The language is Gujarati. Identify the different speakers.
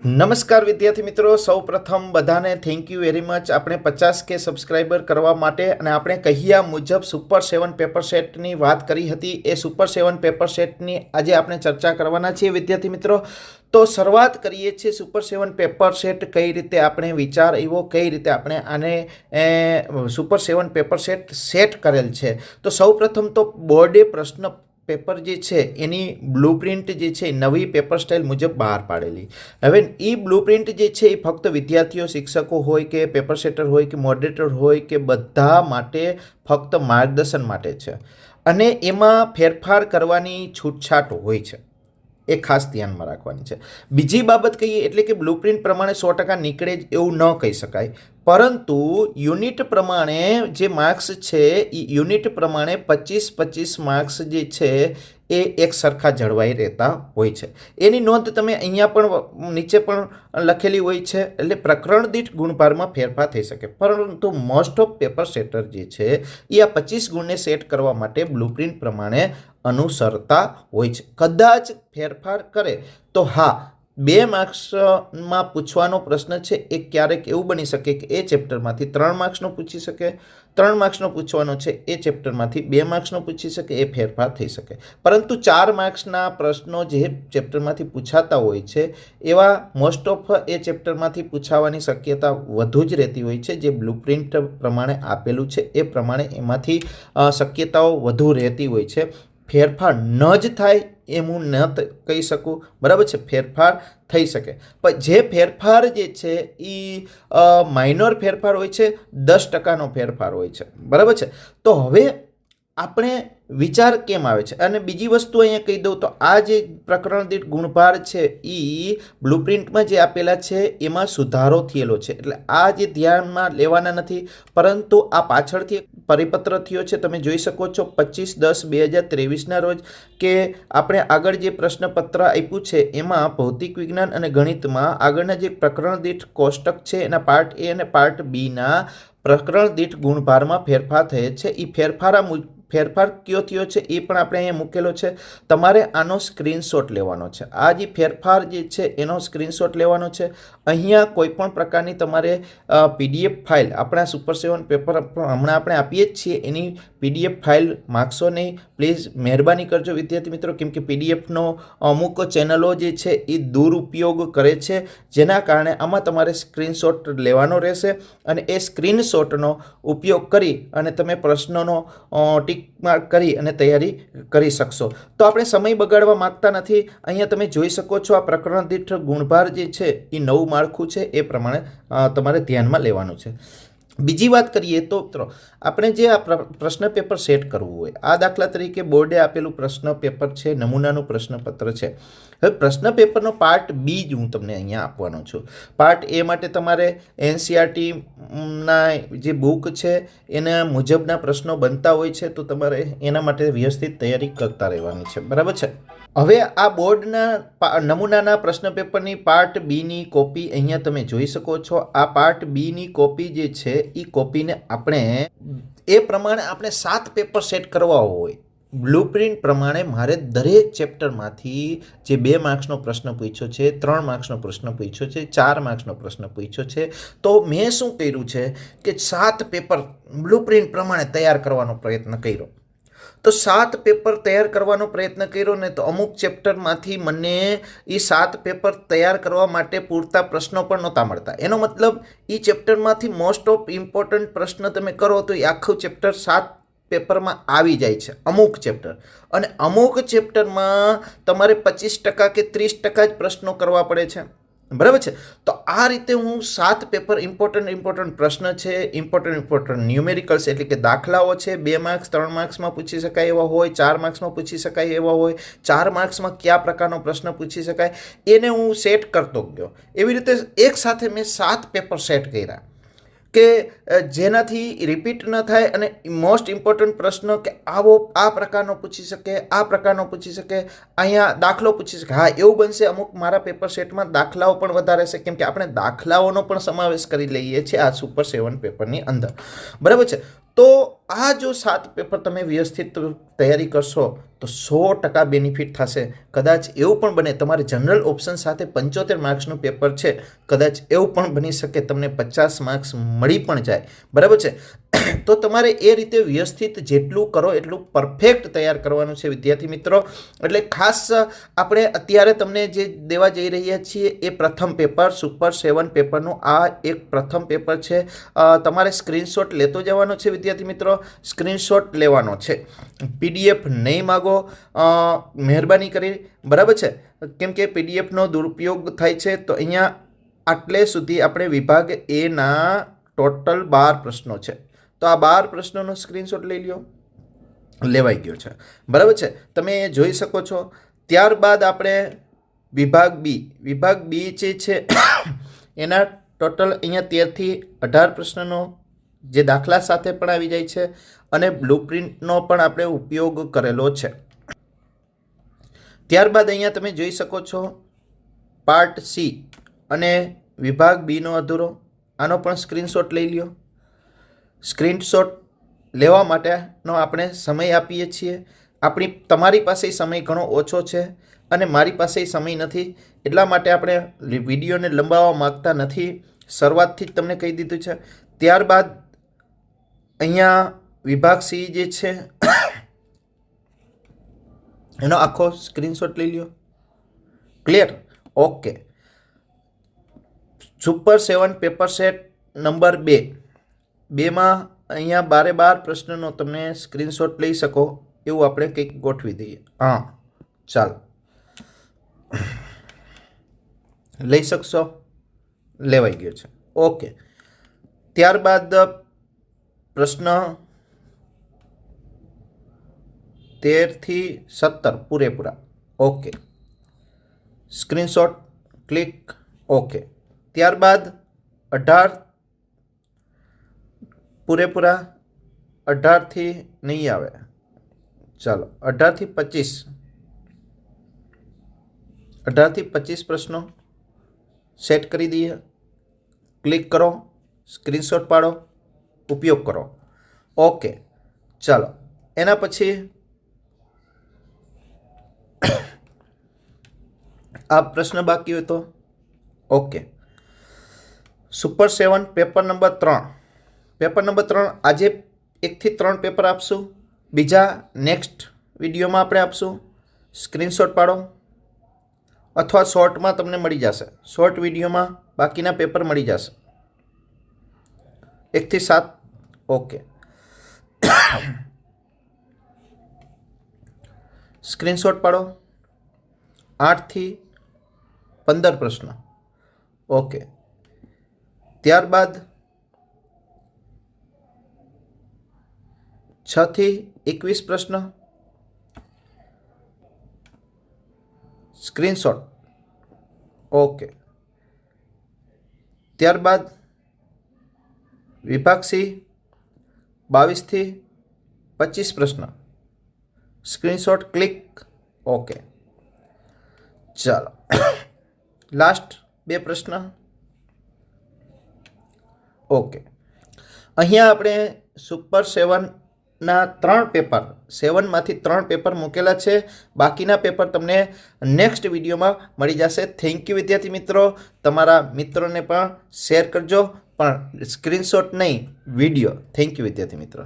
Speaker 1: નમસ્કાર વિદ્યાર્થી મિત્રો સૌ પ્રથમ બધાને થેન્ક યુ વેરી મચ આપણે પચાસ કે સબસ્ક્રાઈબર કરવા માટે અને આપણે કહ્યા મુજબ સુપર સેવન પેપર સેટની વાત કરી હતી. એ સુપર સેવન પેપર સેટની આજે આપણે ચર્ચા કરવાના છીએ વિદ્યાર્થી મિત્રો. તો શરૂઆત કરીએ છીએ સુપર સેવન પેપર સેટ કઈ રીતે આપણે વિચાર આવ્યો, કઈ રીતે આપણે આને super seven paper set set કરેલ છે. તો સૌ પ્રથમ તો બોર્ડે પ્રશ્ન પેપર જે છે, એની બ્લુપ્રિન્ટ જે છે નવી પેપર સ્ટાઇલ મુજબ બહાર પાડેલી. હવે એ બ્લુપ્રિન્ટ જે છે એ ફક્ત વિદ્યાર્થીઓ, શિક્ષકો હોય કે પેપર સેટર હોય કે મોડરેટર હોય કે બધા માટે ફક્ત માર્ગદર્શન માટે છે. અને એમાં ફેરફાર કરવાની છૂટછાટ હોય છે. એ ખાસ ધ્યાનમાં રાખવાની છે. બીજી બાબત કહીએ એટલે કે બ્લુપ્રિન્ટ પ્રમાણે સો ટકા નીકળે જ એવું ન કહી શકાય. પરંતુ યુનિટ પ્રમાણે જે માર્ક્સ છે એ યુનિટ પ્રમાણે પચીસ પચીસ માર્ક્સ જે છે, એ એક સરખા જળવાઈ રહેતા હોય છે. એની નોંધ તમે અહીંયા પણ નીચે પણ લખેલી હોય છે, એટલે પ્રકરણ દીઠ ગુણભારમાં ફેરફાર થઈ શકે. પરંતુ મોસ્ટ ઓફ પેપર સેટર જે છે એ આ પચીસ ગુણને સેટ કરવા માટે બ્લુપ્રિન્ટ પ્રમાણે અનુસરતા હોય છે. કદાચ ફેરફાર કરે તો હા, બે માર્ક્સમાં પૂછવાનો પ્રશ્ન છે, એ ક્યારેક એવું બની શકે કે એ ચેપ્ટરમાંથી ત્રણ માર્ક્સનો પૂછી શકે, ત્રણ માર્ક્સનો પૂછવાનો છે, એ ચેપ્ટરમાંથી બે માર્ક્સનો પૂછી શકે, એ ફેરફાર થઈ શકે. પરંતુ ચાર માર્ક્સના પ્રશ્નો જે ચેપ્ટરમાંથી પૂછાતા હોય છે, એવા મોસ્ટ ઓફ એ ચેપ્ટરમાંથી પૂછાવાની શક્યતા વધુ જ રહેતી હોય છે, જે બ્લુપ્રિન્ટ પ્રમાણે આપેલું છે, એ પ્રમાણે એમાંથી શક્યતાઓ વધુ રહેતી હોય છે. ફેરફાર ન જ થાય એમ હું ન કહી શકું. બરાબર છે? ફેરફાર થઈ શકે. પણ જે ફેરફાર જે છે એ માઇનોર ફેરફાર હોય છે, દસ ટકાનો ફેરફાર હોય છે. બરાબર છે? તો હવે આપણે વિચાર કેમ આવે છે? અને બીજી વસ્તુ અહીંયા કહી દઉં તો આ જે પ્રકરણ દીઠ ગુણભાર છે એ બ્લુપ્રિન્ટમાં જે આપેલા છે, એમાં સુધારો થયેલો છે. એટલે આ જે ધ્યાનમાં લેવાના નથી, પરંતુ આ પાછળથી પરિપત્ર થયો છે. તમે જોઈ શકો છો પચીસ દસ બે હજાર ત્રેવીસના રોજ કે આપણે આગળ જે પ્રશ્નપત્ર આપ્યું છે, એમાં ભૌતિક વિજ્ઞાન અને ગણિતમાં આગળના જે પ્રકરણ દીઠ કોષ્ટક છે, એના પાર્ટ એ અને પાર્ટ બીના પ્રકરણ દીઠ ગુણભારમાં ફેરફાર થયે છે. એ ફેરફારા ફેરફાર કયો થયો છે એ પણ આપણે અહીંયા મૂકેલો છે. તમારે આનો સ્ક્રીનશોટ લેવાનો છે. આ જે ફેરફાર જે છે એનો સ્ક્રીનશોટ લેવાનો છે. અહીંયા કોઈપણ પ્રકારની તમારે પીડીએફ ફાઇલ આપણા સુપર સેવન પેપર હમણાં આપણે આપીએ જ છીએ. એની પીડીએફ ફાઇલ માગશો નહીં. પ્લીઝ મહેરબાની કરજો વિદ્યાર્થી મિત્રો, કેમ કે પીડીએફનો અમુક ચેનલો જે છે એ દુરુપયોગ કરે છે, જેના કારણે આમાં તમારે સ્ક્રીનશોટ લેવાનો રહેશે. અને એ સ્ક્રીનશોટનો ઉપયોગ કરી અને તમે પ્રશ્નોનો ટીક માર્ક કરી અને તૈયારી કરી શકશો. તો આપણે સમય બગાડવા માંગતા નથી. અહીંયા તમે જોઈ શકો છો આ પ્રકરણ દીઠ ગુણભાર જે છે એ નવું માળખું છે. એ પ્રમાણે તમારે ધ્યાનમાં લેવાનું છે. બીજી વાત કરીએ તો મિત્રો, આપણે જે આ પ્ર- પ્રશ્ન પેપર સેટ કરવું હોય, આ દાખલા તરીકે બોર્ડે આપેલું પ્રશ્ન પેપર છે, નમૂનાનું પ્રશ્નપત્ર છે. હવે પ્રશ્ન પેપરનો પાર્ટ બી જ હું તમને અહીંયા આપવાનો છું. પાર્ટ એ માટે તમારે એનસીઆરટીના જે બુક છે, એના મુજબના પ્રશ્નો બનતા હોય છે, તો તમારે એના માટે વ્યવસ્થિત તૈયારી કરતા રહેવાની છે. બરાબર છે? હવે આ બોર્ડના નમૂનાના પ્રશ્ન પેપરની પાર્ટ બીની કોપી અહીંયા તમે જોઈ શકો છો. આ પાર્ટ બીની કોપી જે છે એ કોપીને આપણે એ પ્રમાણે આપણે સાત પેપર સેટ કરવા હોય. બ્લુપ્રિન્ટ પ્રમાણે મારે દરેક ચેપ્ટરમાંથી જે બે માર્ક્સનો પ્રશ્ન પૂછ્યો છે, ત્રણ માર્ક્સનો પ્રશ્ન પૂછ્યો છે, ચાર માર્ક્સનો પ્રશ્ન પૂછ્યો છે, તો મેં શું કર્યું છે કે સાત પેપર બ્લુપ્રિન્ટ પ્રમાણે તૈયાર કરવાનો પ્રયત્ન કર્યો. તો સાત પેપર તૈયાર કરવાનો પ્રયત્ન કર્યો ને તો અમુક ચેપ્ટરમાંથી મને એ સાત પેપર તૈયાર કરવા માટે પૂરતા પ્રશ્નો પણ નહોતા મળતા. એનો મતલબ એ ચેપ્ટરમાંથી મોસ્ટ ઓફ ઇમ્પોર્ટન્ટ પ્રશ્ન તમે કરો તો એ આખું ચેપ્ટર સાત પેપરમાં આવી જાય છે, અમુક ચેપ્ટર. અને અમુક ચેપ્ટરમાં તમારે પચીસ ટકા કે ત્રીસ ટકા જ પ્રશ્નો કરવા પડે છે. બરાબર છે? તો આ રીતે હું સાત પેપર ઇમ્પોર્ટન્ટ ઇમ્પોર્ટન્ટ પ્રશ્ન છે ઇમ્પોર્ટન્ટ ઇમ્પોર્ટન્ટ ન્યુમેરિકલ્સ એટલે કે દાખલાઓ છે, બે માર્ક્સ ત્રણ માર્ક્સમાં પૂછી શકાય એવા હોય, ચાર માર્ક્સમાં પૂછી શકાય એવા હોય, ચાર માર્ક્સમાં કયા પ્રકારનો પ્રશ્ન પૂછી શકાય, એને હું સેટ કરતો ગયો. એવી રીતે એક સાથે મેં સાત પેપર સેટ કર્યા. કે જેનાથી રિપીટ ન થાય અને મોસ્ટ ઇમ્પોર્ટન્ટ પ્રશ્ન કે આવો, આ પ્રકારનો પૂછી શકે, આ પ્રકારનો પૂછી શકે, અહીંયા દાખલો પૂછી શકે. હા, એવું બનશે અમુક મારા પેપર સેટમાં દાખલાઓ પણ વધારે છે. કેમ કે આપણે દાખલાઓનો પણ સમાવેશ કરી લઈએ છીએ આ સુપર સેવન પેપરની અંદર. બરાબર છે? તો આ જો સાત પેપર તમે વ્યવસ્થિત તૈયારી કરશો, તો સો ટકા બેનિફિટ થશે. કદાચ એવું પણ બને, તમારે જનરલ ઓપ્શન સાથે પંચોતેર માર્ક્સનું પેપર છે, કદાચ એવું પણ બની શકે, તમને પચાસ માર્ક્સ મળી પણ જાય. બરાબર છે? તો તમારે એ રીતે વ્યવસ્થિત જેટલું કરો એટલું પરફેક્ટ તૈયાર કરવાનું છે, વિદ્યાર્થી મિત્રો. એટલે ખાસ, આપણે અત્યારે તમને જે દેવા જઈ રહ્યા છીએ એ પ્રથમ પેપર સુપર સેવન પેપરનું. આ એક પ્રથમ પેપર છે. તમારે સ્ક્રીનશોટ લેતો જવાનો છે, વિદ્યાર્થી મિત્રો. સ્ક્રીનશોટ લેવાનો છે. પીડીએફ નહીં માગો. મહેરબાની કરી. બરાબર છે? કેમ કે પીડીએફનો દુરુપયોગ થાય છે, તો અહીંયા આટલે સુધી આપણે વિભાગ એના ટોટલ બાર પ્રશ્નો છે. તો આ બાર પ્રશ્નોનો સ્ક્રીનશોટ લઈ લ્યો. લેવાઈ ગયો છે. બરાબર છે? તમે એ જોઈ શકો છો. ત્યારબાદ આપણે વિભાગ બી. વિભાગ બી જે છે, એના ટોટલ અહીંયા તેરથી અઢાર પ્રશ્નનો જે દાખલા સાથે પણ આવી જાય છે અને બ્લુપ્રિન્ટનો પણ આપણે ઉપયોગ કરેલો છે. ત્યારબાદ અહીંયા તમે જોઈ શકો છો પાર્ટ સી અને વિભાગ બીનો અધૂરો. આનો પણ સ્ક્રીનશોટ લઈ લ્યો. સ્ક્રીનશોટ લેવા માટેનો આપણે સમય આપીએ છીએ. આપણી, તમારી પાસે સમય ઘણો ઓછો છે અને મારી પાસે સમય નથી. એટલા માટે આપણે વિડીયોને લંબાવવા માગતા નથી. શરૂઆતથી જ તમને કહી દીધું છે. ત્યારબાદ અહીંયા વિભાગ સી જે છે, એનો આખો સ્ક્રીનશોટ લઈ લ્યો. Clear? Okay. Super seven paper set number બે. બેમાં અહીંયા બારે બાર પ્રશ્નનો તમે સ્ક્રીનશોટ લઈ શકો, એવું આપણે કંઈક ગોઠવી દઈએ. હા, ચાલો. લઈ શકશો? લેવાઈ ગયો છે. ઓકે. ત્યારબાદ, પ્રશ્ન તેરથી સત્તર, પૂરેપૂરા. ઓકે. Screenshot, click. ઓકે. ત્યારબાદ, અઢાર પૂરેપૂરા અઢારથી નહીં આવે. ચાલો, અઢારથી પચીસ. અઢારથી પચીસ પ્રશ્નો સેટ કરી દઈએ. ક્લિક કરો, સ્ક્રીનશોટ પાડો, ઉપયોગ કરો. ઓકે, ચાલો, એના પછી આ પ્રશ્ન બાકી હોય તો. Okay. Super seven, paper number ત્રણ. પેપર નંબર ત્રણ, આજે એકથી ત્રણ પેપર આપશું. બીજા નેક્સ્ટ વિડીયોમાં આપણે આપશું. સ્ક્રીનશોટ પાડો. અથવા શોર્ટમાં તમને મળી જશે. શોર્ટ વિડીયોમાં બાકીના પેપર મળી જશે. એકથી સાત, ઓકે. સ્ક્રીનશોટ પાડો. આઠથી પંદર પ્રશ્ન. ઓકે. ત્યારબાદ છથી એકવીસ પ્રશ્ન. સ્ક્રીનશોટ ઓકે ત્યારબાદ વિભાગ સી, બાવીસથી પચીસ પ્રશ્ન. સ્ક્રીનશોટ ક્લિક ઓકે ચાલો. લાસ્ટ બે પ્રશ્ન. ઓકે અહીંયા આપણે સુપર સેવનના ત્રણ પેપર, સેવનમાંથી ત્રણ પેપર મૂકેલા છે. બાકીના પેપર તમને નેક્સ્ટ વિડીયોમાં મળી જશે. થેન્ક યુ વિદ્યાર્થી મિત્રો. તમારા મિત્રોને પણ શેર કરજો, પણ સ્ક્રીનશોટ નહીં, વીડિયો. થેન્ક યુ વિદ્યાર્થી મિત્રો.